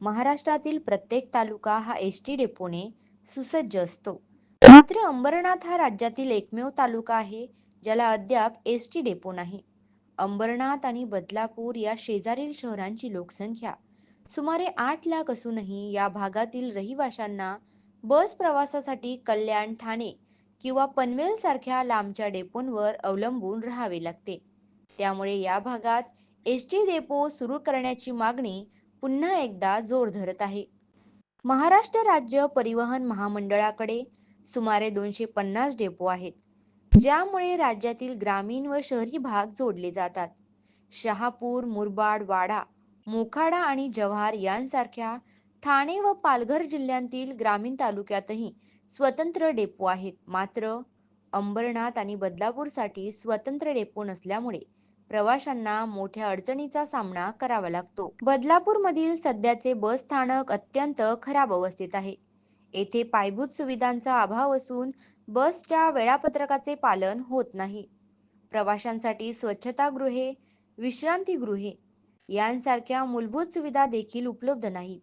महाराष्ट्रातील प्रत्येक तालुका हा एस टी डेपोने सुसज्ज असतो. मात्र अंबरनाथ हा राज्यातील एकमेव तालुका आहे ज्याला अद्याप एस टी डेपो नाही. अंबरनाथ आणि बदलापूर या शेजारील शहरांची लोकसंख्या सुमारे आठ लाख असूनही या भागातील रहिवाशांना बस प्रवासासाठी कल्याण ठाणे किंवा पनवेल सारख्या लांबच्या डेपोंवर अवलंबून राहावे लागते. त्यामुळे या भागात एस टी डेपो सुरू करण्याची मागणी पुन्हा एकदा जोर धरत आहे. महाराष्ट्र राज्य परिवहन महामंडळाकडे सुमारे दोनशे पन्नास डेपो आहेत ज्यामुळे राज्यातील ग्रामीण व शहरी भाग जोडले जातात. शहापूर मुरबाड वाडा मोखाडा आणि जव्हार यांसारख्या ठाणे व पालघर जिल्ह्यांतील ग्रामीण तालुक्यातही स्वतंत्र डेपो आहेत. मात्र अंबरनाथ आणि बदलापूरसाठी स्वतंत्र डेपो नसल्यामुळे प्रवाशांना मोठ्या अडचणीचा सामना करावा लागतो. बदलापूरमधील सध्याचे बस स्थानक अत्यंत खराब अवस्थेत आहे. येथे पायाभूत सुविधांचा अभाव असून बसच्या वेळापत्रकाचे पालन होत नाही. प्रवाशांसाठी स्वच्छतागृहे विश्रांतीगृहे यांसारख्या मूलभूत सुविधा देखील उपलब्ध नाहीत.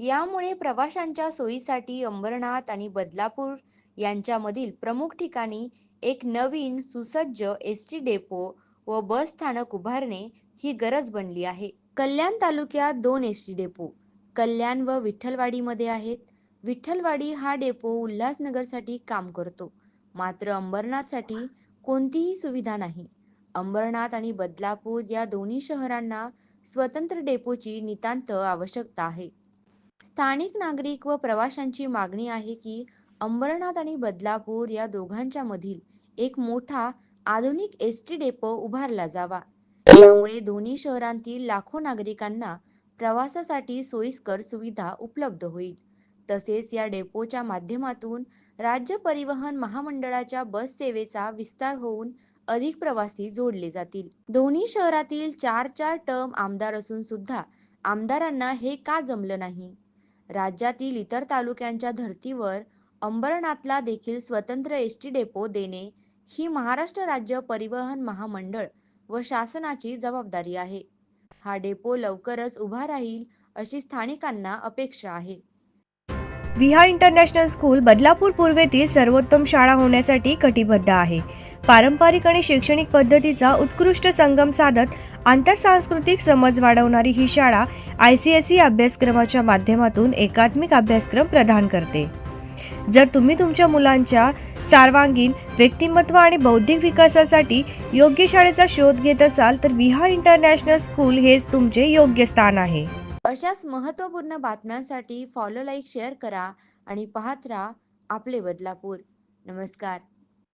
यामुळे प्रवाशांच्या सोयीसाठी अंबरनाथ आणि बदलापूर यांच्यामधील प्रमुख ठिकाणी एक नवीन सुसज्ज एस टी डेपो व बस स्थानक उभारणे ही गरज बनली आहे. कल्याण तालुक्यात दोन एस टी डेपो कल्याण व विठ्ठलवाडीमध्ये आहेत. विठ्ठलवाडी हा डेपो उल्हासनगरसाठी काम करतो. मात्र अंबरनाथसाठी कोणतीही सुविधा नाही. अंबरनाथ आणि बदलापूर या दोन्ही शहरांना स्वतंत्र डेपोची नितांत आवश्यकता आहे. स्थानिक नागरिक व प्रवाशांची मागणी आहे की अंबरनाथ आणि बदलापूर या दोघांच्या मधील एक मोठा आधुनिक एस टी डेपो उभारला जावा. यामुळे दोन्ही शहरांतील लाखो नागरिकांना प्रवासासाठी सोयीस्कर सुविधा उपलब्ध होईल. तसेच या डेपोच्या माध्यमातून राज्य परिवहन महामंडळाच्या बस सेवेचा विस्तार होऊन अधिक प्रवासी जोडले जातील. दोन्ही शहरातील चार चार टर्म आमदार असून सुद्धा आमदारांना हे का जमलं नाही? राज्यातील इतर तालुक्यांच्या धर्तीवर अंबरनाथला देखील स्वतंत्र एस टी डेपो देणे ही महाराष्ट्र राज्य परिवहन महामंडळ व शासनाची जबाबदारी आहे. हा डेपो लवकरच उभा राहील अशी स्थानिकांना अपेक्षा आहे. विहा इंटरनॅशनल स्कूल बदलापूर पूर्वेतील सर्वोत्तम शाळा होण्यासाठी कटिबद्ध आहे. पारंपरिक आणि शैक्षणिक पद्धतीचा उत्कृष्ट संगम साधत आंतरसांस्कृतिक समज वाढवणारी ही शाळा आय सी एस ई अभ्यासक्रमाच्या माध्यमातून एकात्मिक अभ्यासक्रम प्रदान करते. जर तुम्ही तुमच्या मुलांच्या सर्वांगीण व्यक्तिमत्व आणि बौद्धिक विकासासाठी योग्य शाळेचा शोध घेत असाल तर विहा इंटरनॅशनल स्कूल हेच तुमचे योग्य स्थान आहे. अशाच महत्त्वपूर्ण बातम्यांसाठी फॉलो लाईक शेअर करा आणि पाहत राहा आपले बदलापूर. नमस्कार.